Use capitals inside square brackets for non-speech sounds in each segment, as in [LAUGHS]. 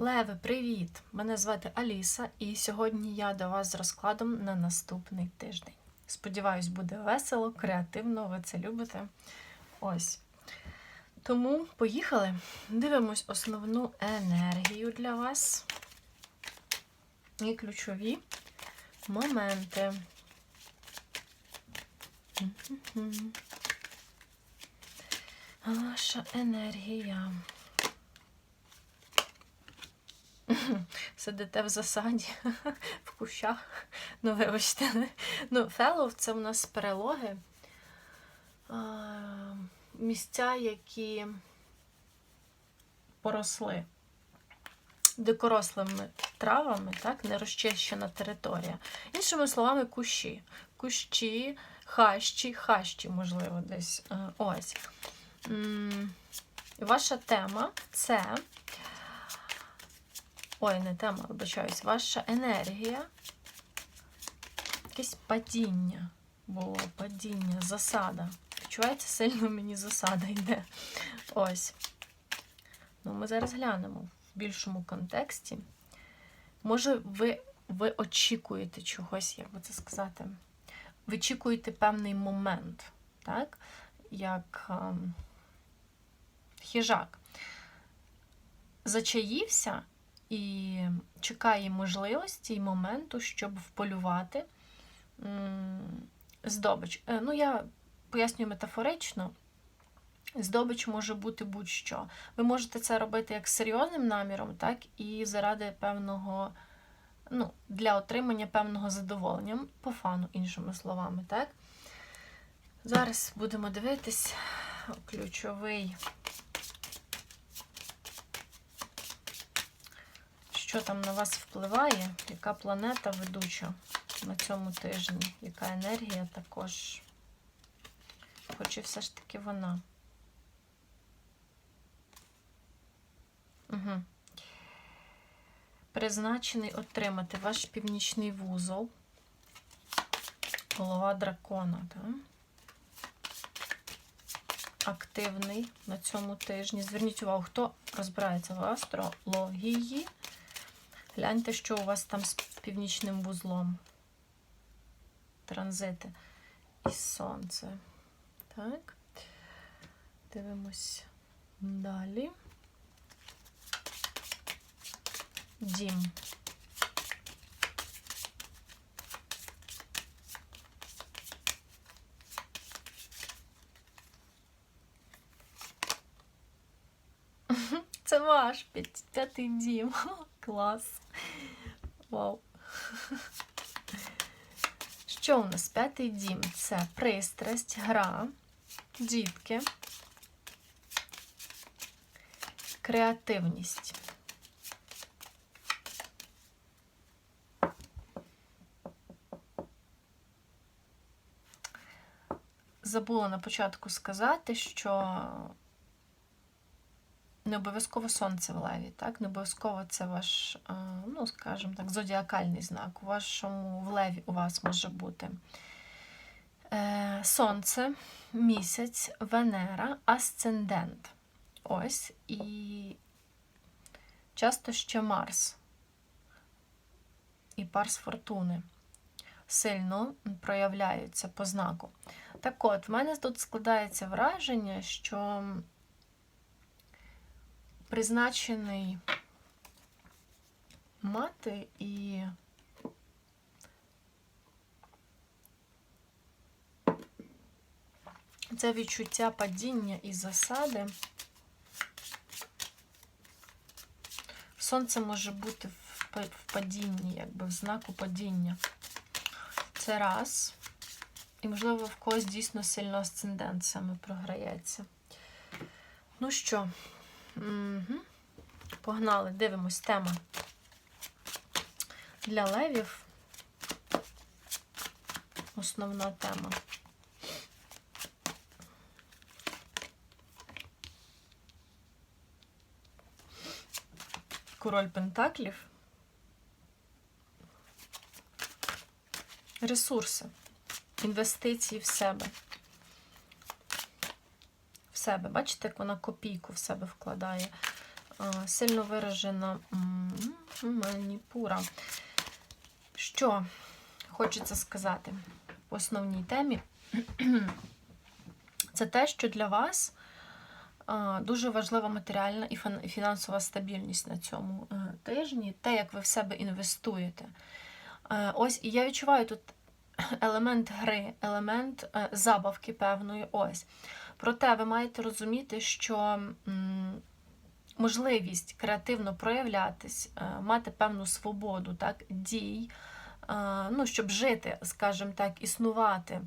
Леви, привіт! Мене звати Аліса, і сьогодні я до вас з розкладом на наступний тиждень. Сподіваюсь, буде весело, креативно, ви це любите. Ось. Тому поїхали. Дивимось основну енергію для вас і ключові моменти. Ваша енергія. [LAUGHS] Сидите в засаді, [LAUGHS] в кущах. Ну, вибачте. Ну, фелов це у нас перелоги. Місця, які поросли дикорослими травами, так, не розчищена територія. Іншими словами, кущі. Кущі, хащі, хащі, можливо, десь. Е, Ось. Ваша тема це. Ой, не тема, вибачаюсь, ваша енергія. Якесь падіння було, падіння, засада. Відчувається, сильно мені засада йде. Ось. Ну, ми зараз глянемо в більшому контексті. Може, ви, ви очікуєте чогось, як би це сказати? Ви очікуєте певний момент, так? Як ем, хижак. Зачаївся і чекає можливості і моменту, щоб вполювати здобич. Е, Ну, я пояснюю метафорично. Здобич може бути будь-що. Ви можете це робити як серйозним наміром, так і заради певного, ну, для отримання певного задоволення, по фану, іншими словами, так? Зараз будемо дивитись ключовий, що там на вас впливає, яка планета ведуча на цьому тижні, яка енергія також. Хоч і все ж таки вона. Угу. Призначений отримати ваш північний вузол. Голова дракона, так? Активний на цьому тижні. Зверніть увагу, хто розбирається в астрології. Гляньте, що у вас там з північним вузлом. Транзити і сонце. Так. Дивимось далі. Дім. Це ваш п'ятий дім. [LAUGHS] Клас. Вау. Що у нас п'ятий дім? Це пристрасть, гра, дітки, креативність. Забула на початку сказати, що не обов'язково сонце в леві, так? Не обов'язково це ваш, е, ну, скажімо так, зодіакальний знак. У вашому в леві у вас може бути е, сонце, місяць, Венера, асцендент. Ось. І часто ще Марс і Парс Фортуни сильно проявляються по знаку. Так от, в мене тут складається враження, що призначений мати і це відчуття падіння і засади. Сонце може бути в падінні, якби в знаку падіння. Це раз. І, можливо, в когось дійсно сильно асцендент саме програється. Ну що, угу. погнали, дивимось тема для левів. Основна тема. Король Пентаклів. Ресурси, інвестиції в себе. Себе. Бачите, як вона копійку в себе вкладає. сильно виражена маніпура. Що хочеться сказати в основній темі? [CLEARS THROAT] Це те, що для вас дуже важлива матеріальна і фінансова стабільність на цьому е, тижні, те, як ви в себе інвестуєте. Е, Ось, і я відчуваю тут [CLEARS THROAT] елемент гри, елемент е, забавки певної. Ось. Проте ви маєте розуміти, що можливість креативно проявлятись, е, мати певну свободу так, дій, е, ну, щоб жити, скажімо так, існувати.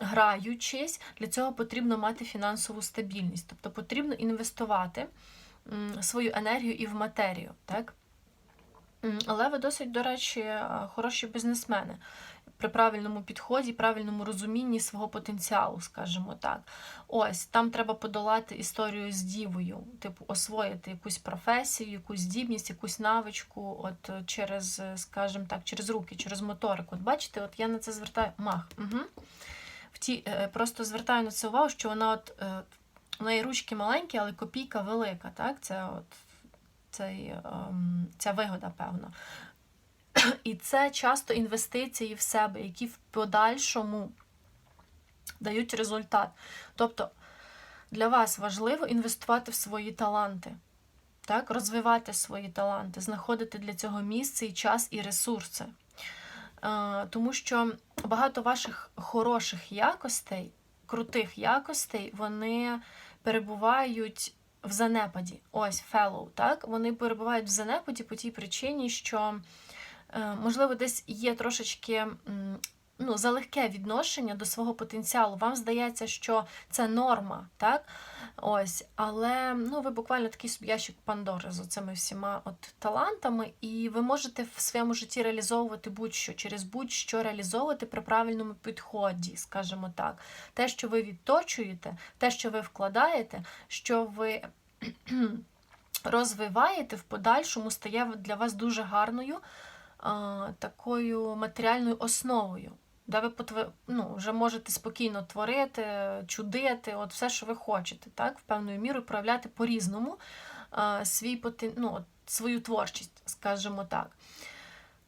Граючись, для цього потрібно мати фінансову стабільність, тобто потрібно інвестувати свою енергію і в матерію. Так? Але ви досить, до речі, е, хороші бізнесмени при правильному підході, правильному розумінні свого потенціалу, скажімо так. Ось там треба подолати історію з дівою, типу освоїти якусь професію, якусь здібність, якусь навичку, от через, скажімо так, через руки, через моторику. От бачите, от я на це звертаю мах. Угу. В ті, е, просто звертаю на це увагу, що вона от е, в неї ручки маленькі, але копійка велика. Так? Це от цей, ем, ця вигода, певно. І це часто інвестиції в себе, які в подальшому дають результат. Тобто для вас важливо інвестувати в свої таланти, так? розвивати свої таланти, знаходити для цього місце і час, і ресурси. Е, Тому що багато ваших хороших якостей, крутих якостей, вони перебувають в занепаді. Ось fellow, так? Вони перебувають в занепаді по тій причині, що можливо, десь є трошечки ну, залегке відношення до свого потенціалу. Вам здається, що це норма, так? Ось, але ну, ви буквально такий собі ящик Пандори з цими всіма от талантами, і ви можете в своєму житті реалізовувати будь-що, через будь-що реалізовувати при правильному підході, скажімо так. Те, що ви відточуєте, те, що ви вкладаєте, що ви [CLEARS THROAT] розвиваєте в подальшому, стає для вас дуже гарною такою матеріальною основою, де ви ну, вже можете спокійно творити, чудити, от все, що ви хочете, так, в певною мірою проявляти по-різному свій ну, свою творчість, скажімо так.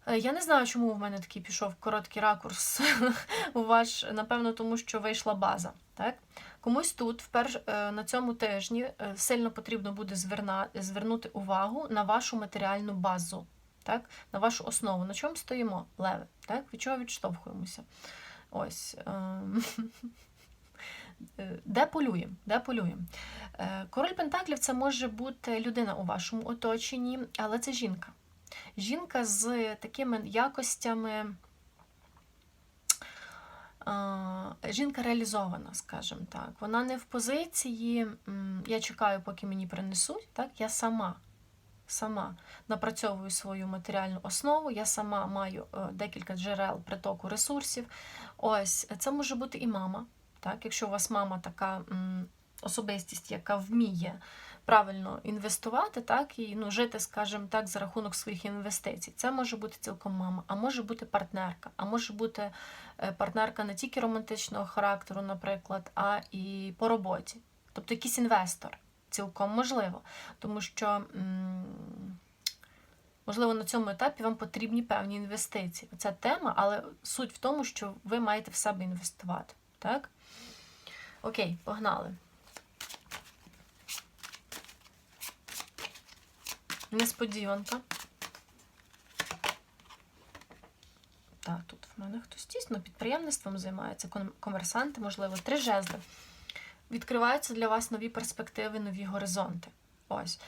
Е, Я не знаю, чому в мене такий пішов короткий ракурс [LAUGHS] у ваш, напевно, тому що вийшла база. Так? Комусь тут вперш, е, на цьому тижні е, сильно потрібно буде зверна... звернути увагу на вашу матеріальну базу так? на вашу основу. На чому стоїмо, леви? Так? Від чого відштовхуємося? Ось. ем, [LAUGHS] Де полюємо? Де полюємо? Е, Король Пентаклів це може бути людина у вашому оточенні, але це жінка. Жінка з такими якостями. е, Жінка реалізована, скажімо так. Вона не в позиції, я чекаю, поки мені принесуть, так? я сама сама напрацьовую свою матеріальну основу, я сама маю е, декілька джерел притоку ресурсів. Ось це може бути і мама. Так? Якщо у вас мама така особистість, яка вміє правильно інвестувати, так, і ну, жити, скажімо так, за рахунок своїх інвестицій. Це може бути цілком мама, а може бути партнерка, а може бути е, партнерка не тільки романтичного характеру, наприклад, а і по роботі. Тобто якийсь інвестор. Цілком можливо, тому що, можливо, на цьому етапі вам потрібні певні інвестиції. Ця тема, але суть в тому, що ви маєте в себе інвестувати. Так? Окей, погнали. Несподіванка. Так, тут в мене хтось тісно підприємництвом займається, комерсанти, можливо, три жезли відкриваються для вас нові перспективи, нові горизонти. Ось.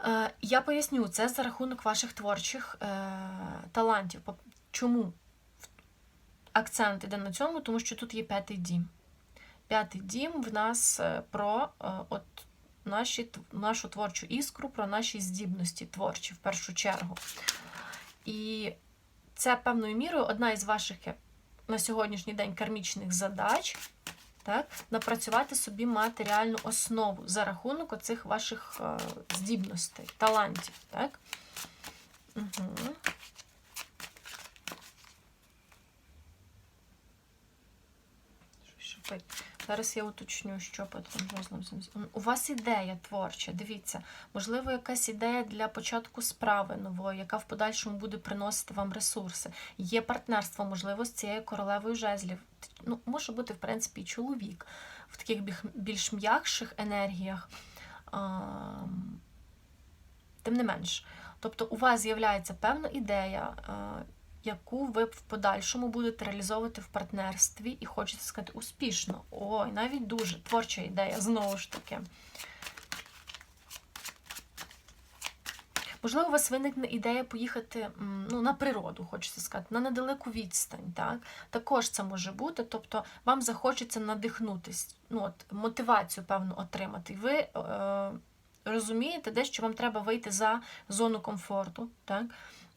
Е, я поясню, це за рахунок ваших творчих е, талантів. Чому акцент іде на цьому? Тому що тут є п'ятий дім. П'ятий дім в нас е, про от, наші, нашу творчу іскру, про наші здібності творчі в першу чергу. І це певною мірою одна із ваших на сьогоднішній день кармічних задач так, напрацювати собі матеріальну основу за рахунок оцих ваших е, здібностей, талантів. Так? Угу. Зараз я уточню, що жезлом. У вас ідея творча, дивіться, можливо, якась ідея для початку справи нової, яка в подальшому буде приносити вам ресурси. Є партнерство, можливо, з цією королевою жезлів. Ну, Може бути, в принципі, чоловік в таких більш м'якших енергіях. Тим не менш. Тобто, у вас з'являється певна ідея яку ви в подальшому будете реалізовувати в партнерстві і хочете сказати успішно. Ой, навіть дуже творча ідея, знову ж таки. Можливо, у вас виникне ідея поїхати ну, на природу, хочеться сказати, на недалеку відстань. Так? Також це може бути, тобто вам захочеться надихнутись, ну, от, мотивацію, певну, отримати. Ви е, розумієте, де що вам треба вийти за зону комфорту. Так?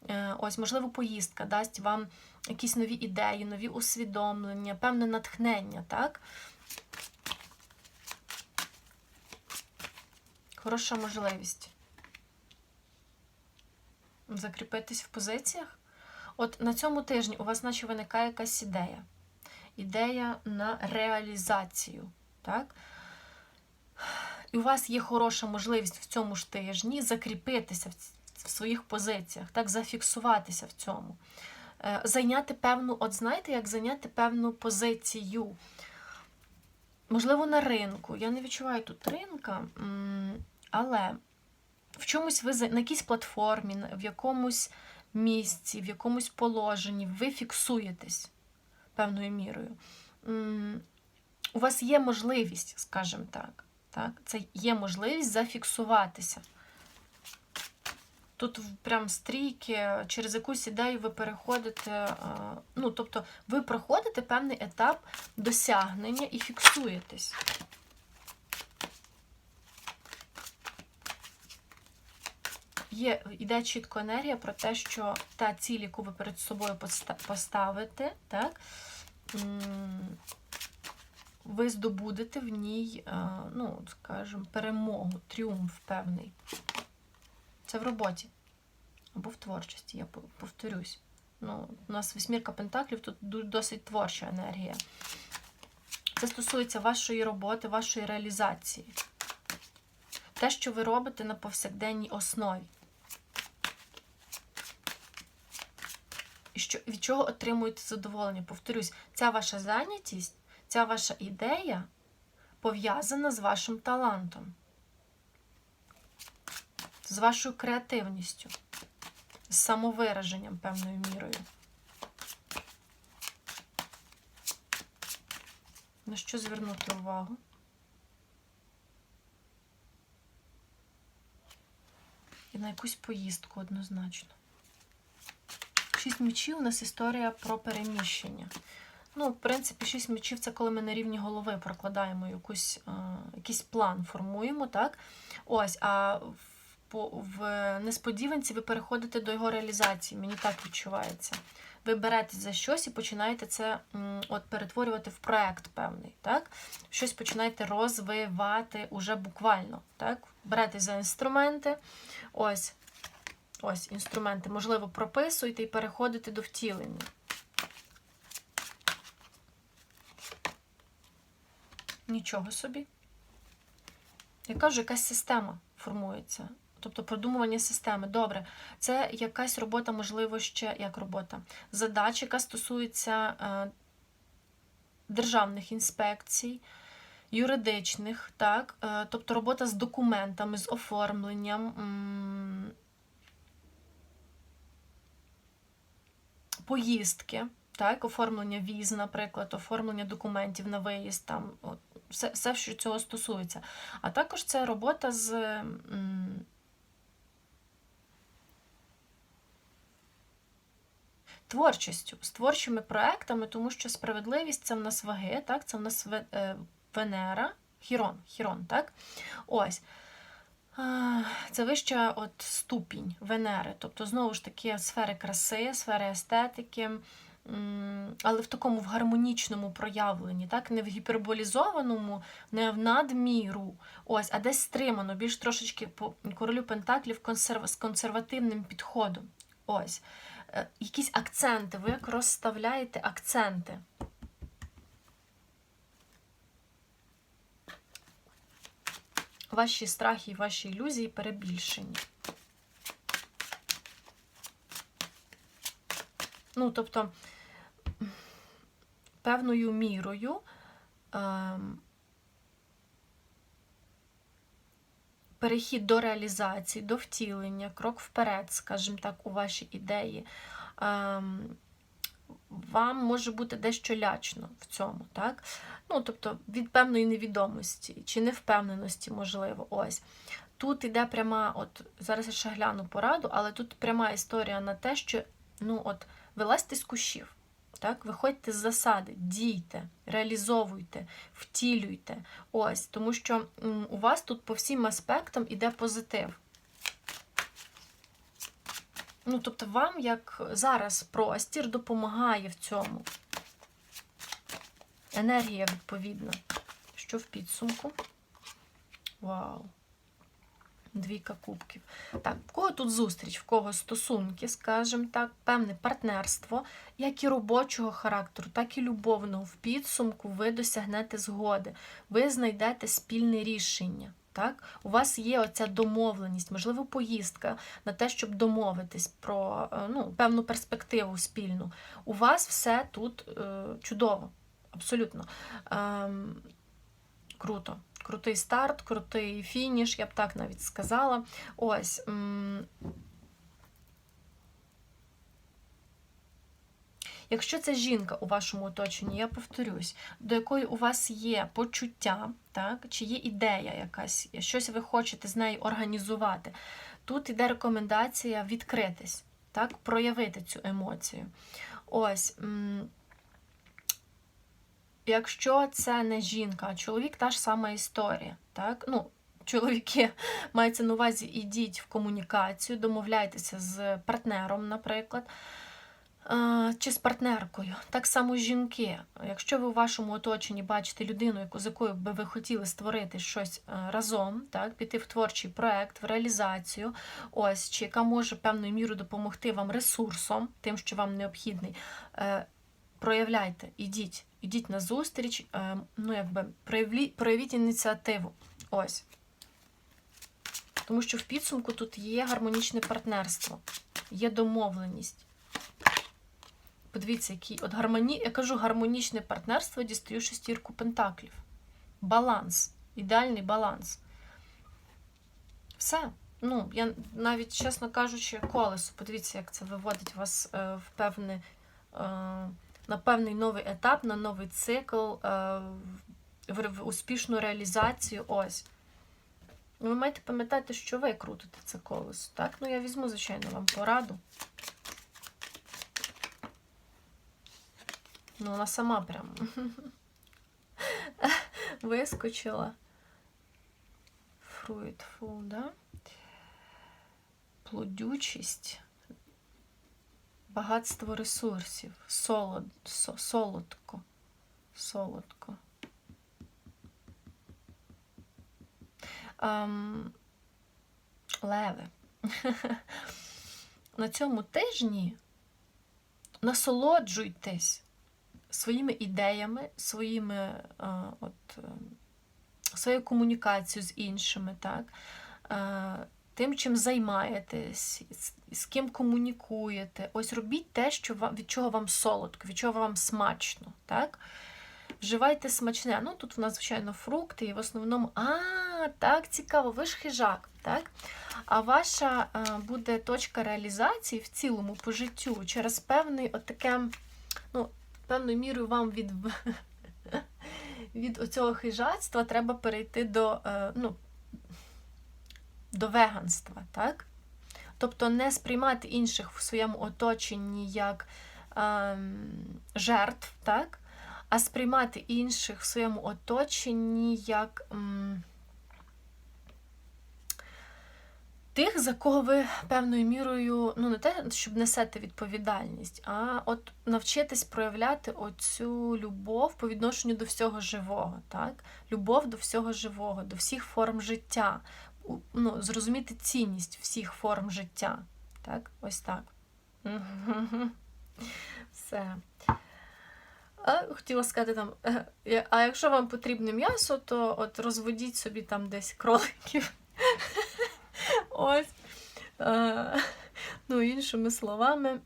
Е, ось, можливо, поїздка дасть вам якісь нові ідеї, нові усвідомлення, певне натхнення, так? Хороша можливість закріпитись в позиціях. От на цьому тижні у вас, наче виникає якась ідея. Ідея на реалізацію. так? І у вас є хороша можливість в цьому ж тижні закріпитися в своїх позиціях, так, зафіксуватися в цьому. Е, зайняти певну, от знаєте, як зайняти певну позицію. Можливо, на ринку. Я не відчуваю тут ринка, але в чомусь ви на якійсь платформі, в якомусь місці, в якомусь положенні ви фіксуєтесь певною мірою. У вас є можливість, скажімо так, так, це є можливість зафіксуватися. Тут прям стрійки, через якусь ідею ви переходите, ну, тобто ви проходите певний етап досягнення і фіксуєтесь. Є, Йде чітко енергія про те, що та ціль, яку ви перед собою поставите, так, ви здобудете в ній, ну, скажімо, перемогу, тріумф певний. Це в роботі або в творчості, я повторюсь. Ну, У нас вісьмірка пентаклів, тут досить творча енергія. Це стосується вашої роботи, вашої реалізації. Те, що ви робите на повсякденній основі. І що, від чого отримуєте задоволення? Повторюсь, ця ваша зайнятість, ця ваша ідея пов'язана з вашим талантом з вашою креативністю, з самовираженням певною мірою. На що звернути увагу? І на якусь поїздку однозначно. Шість мечів у нас історія про переміщення. Ну, в принципі, шість мечів це коли ми на рівні голови прокладаємо якусь, е, якийсь план, формуємо, так? Ось, а в в несподіванці ви переходите до його реалізації. Мені так відчувається. Ви беретесь за щось і починаєте це от, перетворювати в проект певний. так? Щось починаєте розвивати уже буквально. так? Беретесь за інструменти. Ось ось інструменти, можливо, прописуєте і переходите до втілення. Нічого собі. Я кажу, якась система формується. Тобто продумування системи. Добре, це якась робота, можливо, ще як робота. Задача, яка стосується е, державних інспекцій, юридичних, так? Е, тобто робота з документами, з оформленням. Поїздки, так, оформлення віз, наприклад, оформлення документів на виїзд, там, от, все, все, що цього стосується. А також це робота з. Творчістю, з творчими проектами, тому що справедливість це в нас ваги, так? це в нас е, Венера, Хірон, Хірон, так? Ось. Це вища от ступінь Венери. Тобто, знову ж таки, сфери краси, сфери естетики, але в такому в гармонічному проявленні, так? не в гіперболізованому, не в надміру, ось, а десь стримано, більш трошечки по королю Пентаклів консерв... з консервативним підходом. Ось. Е, якісь акценти, ви як розставляєте акценти. Ваші страхи і ваші ілюзії перебільшені. Ну, тобто, певною мірою ем, перехід до реалізації, до втілення, крок вперед, скажімо так, у ваші ідеї. Ем, вам може бути дещо лячно в цьому, так? Ну, тобто, від певної невідомості чи невпевненості, можливо, ось. Тут іде пряма, от зараз я ще гляну пораду, але тут пряма історія на те, що ну, от, вилазьте з кущів. Так, Виходьте з засади, дійте, реалізовуйте, втілюйте. Ось, Тому що у вас тут по всім аспектам іде позитив. Ну, тобто, вам, як зараз, простір допомагає в цьому. Енергія відповідна. Що в підсумку? Вау! Двійка кубків. Так, в кого тут зустріч, в кого стосунки, скажімо так, певне партнерство, як і робочого характеру, так і любовного. В підсумку ви досягнете згоди, ви знайдете спільне рішення. Так? У вас є оця домовленість, можливо, поїздка на те, щоб домовитись про ну, певну перспективу спільну. У вас все тут е, чудово, абсолютно. Е, Круто. Крутий старт, крутий фініш, я б так навіть сказала. Ось. Якщо це жінка у вашому оточенні, я повторюсь, до якої у вас є почуття, так, чи є ідея якась, щось ви хочете з нею організувати, тут йде рекомендація відкритись, так, проявити цю емоцію. Ось. Якщо це не жінка, а чоловік та ж сама історія. Так? Ну, Чоловіки [LAUGHS] мається на увазі, ідіть в комунікацію, домовляйтеся з партнером, наприклад, чи з партнеркою. Так само жінки. Якщо ви у вашому оточенні бачите людину, з якою би ви хотіли створити щось е, разом, так, піти в творчий проект, в реалізацію, ось, чи яка може певною мірою допомогти вам ресурсом, тим, що вам необхідний, е, проявляйте, ідіть. Ідіть на зустріч, е, ну, якби проявіть, проявіть ініціативу. Ось. Тому що в підсумку тут є гармонічне партнерство, є домовленість. Подивіться, який от гармоні... я кажу гармонічне партнерство, дістаю шестірку пентаклів. Баланс, ідеальний баланс. Все. Ну, я навіть, чесно кажучи, колесо. Подивіться, як це виводить вас е, в певне. Е, на певний новий етап, на новий цикл, е, в успішну реалізацію. Ось. Ви маєте пам'ятати, що ви крутите це колесо. Так? Ну, я візьму, звичайно, вам пораду. Ну, вона сама прямо [LAUGHS] вискочила. Фруитфул, да? Плодючість багатство ресурсів, солод, солодко, солодко. Um, леви. [LAUGHS] На цьому тижні насолоджуйтесь своїми ідеями, своїми, от, своєю комунікацією з іншими, так? Тим, чим займаєтесь, з ким комунікуєте. Ось робіть те, що вам, від чого вам солодко, від чого вам смачно. так? Вживайте смачне. Ну, тут в нас, звичайно, фрукти, і в основному, а, так, цікаво, ви ж хижак. так? А ваша буде точка реалізації в цілому по життю через певний отаке, ну, певною мірою вам від [LAUGHS] від оцього хижацтва треба перейти до, е, ну, до веганства, так? Тобто не сприймати інших в своєму оточенні як ем, жертв, так? а сприймати інших в своєму оточенні як ем, тих, за кого ви певною мірою, ну, не те, щоб несете відповідальність, а от навчитись проявляти оцю любов по відношенню до всього живого. так? Любов до всього живого, до всіх форм життя ну, зрозуміти цінність всіх форм життя. Так? Ось так. [LAUGHS] Все. А хотіла сказати там, е, а якщо вам потрібне м'ясо, то от розведіть собі там десь кроликів. [LAUGHS] Ось. Е, Ну, іншими словами.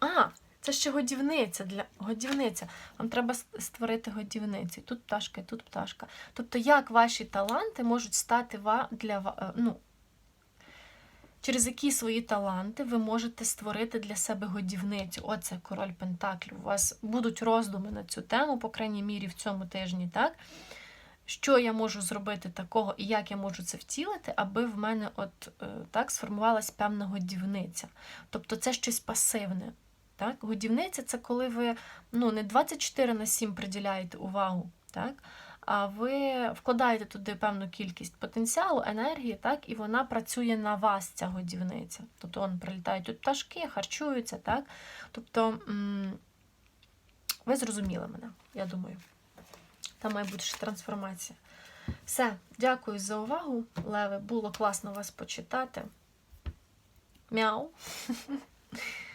А, це ще годівниця для годівниця. Вам треба створити годівниці. Тут пташка, і тут пташка. Тобто, як ваші таланти можуть стати для е, ну, через які свої таланти ви можете створити для себе годівницю. Оце король Пентаклів. У вас будуть роздуми на цю тему, по крайній мірі, в цьому тижні, так? Що я можу зробити такого і як я можу це втілити, аби в мене от е, так сформувалась певна годівниця. Тобто це щось пасивне. Так? Годівниця це коли ви ну, не 24 на 7 приділяєте увагу, так? а ви вкладаєте туди певну кількість потенціалу, енергії, так? і вона працює на вас, ця годівниця. Тобто он, прилітають тут пташки, харчуються. Так? Тобто ви зрозуміли мене, я думаю. Там має бути ще трансформація. Все, дякую за увагу, Леви. Було класно вас почитати. Мяу. [LAUGHS]